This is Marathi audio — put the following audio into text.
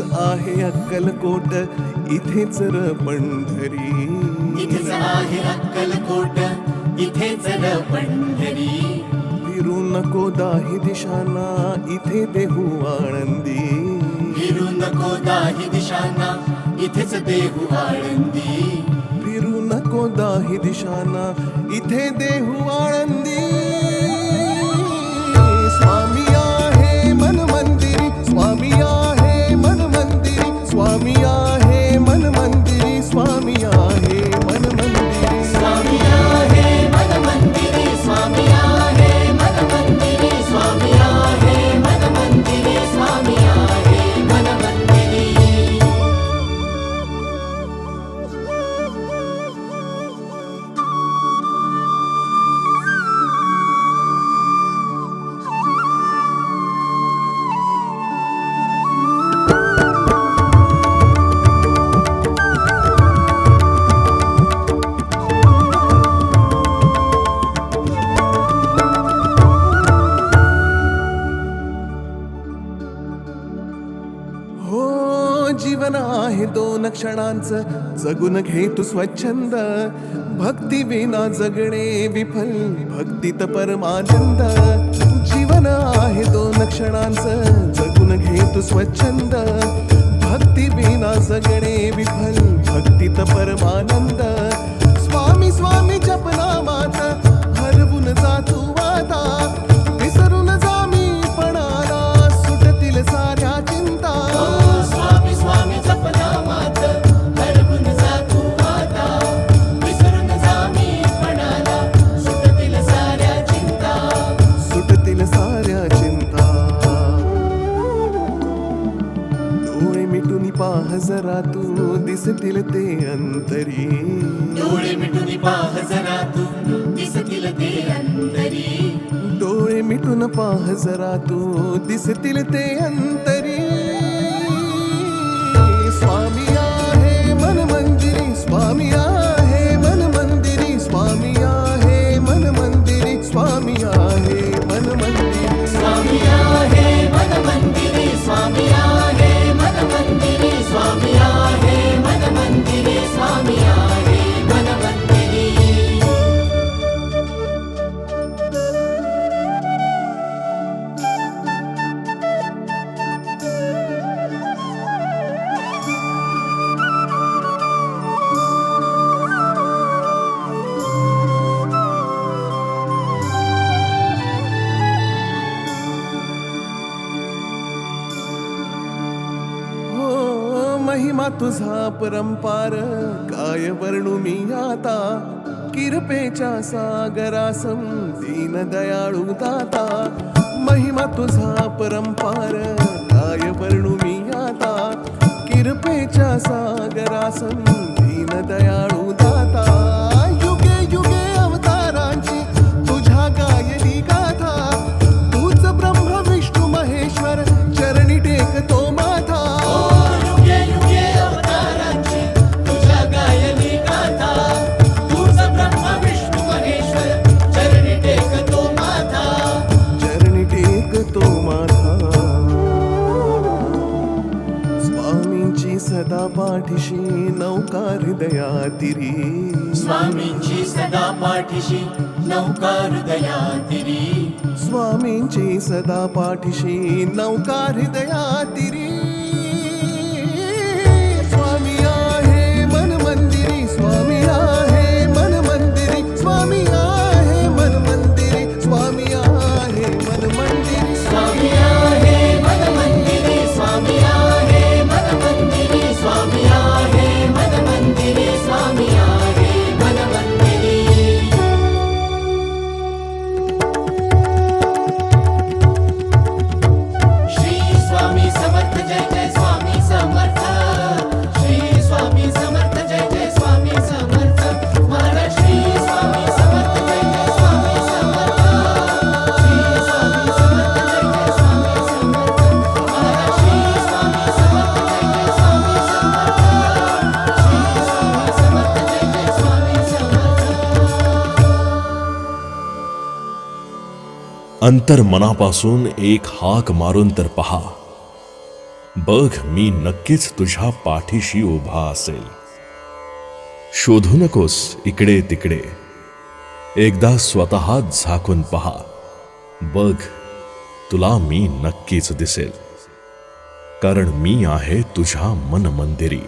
आहे अक्कलकोट इथेच र पंढरी. इथेच आहे अक्कलकोट इथेच र पंढरी. फिरू नको दाही दिशांना इथे देहू आनंदी फिरू नको दाही दिशांना इथेच देहू आळंदी. फिरू नको दाही दिशांना इथे देहू आनंदी हो जीवन आहे दोन क्षणांचं. जगून घे तू स्वच्छंद. भक्ती विना जगणे विफल. भक्तीत परमानंद. जीवन आहे दोन क्षणांचं. जगून घे तू स्वच्छंद. भक्ती विना जगणे विफल. भक्तीत परमानंद. स्वामी स्वामी जरा तू दिसतील ते अंतरी. डोळे मिटून पाह जरा तू दिसतील ते अंतरी. डोळे मिटून पाह जरा तू दिसतील ते अंतरी. स्वामी महिमा तुझा परंपार काय वर्णू मी आता? किरपेच्या सागरासम दीन दयाळू दाता. महिमा तुझा परंपार काय वर्णू मी आता? किरपेच्या सागरासम सदा पाठीशी नौका हृदयातिरी स्वामींची सदा पाठीशी नौका हृदयातिरी स्वामींची सदा पाठीशी नौका हृदयातिरी अंतर मनापासून एक हाक मारून तर पहा. बघ मी नक्कीच तुझ्या पाठीशी उभा असेल. शोधू नकोस इकडे तिकडे. एकदा स्वतः झाकून पहा. बघ तुला मी नक्कीच दिसेल. कारण मी आहे तुझ्या मन मंदिरी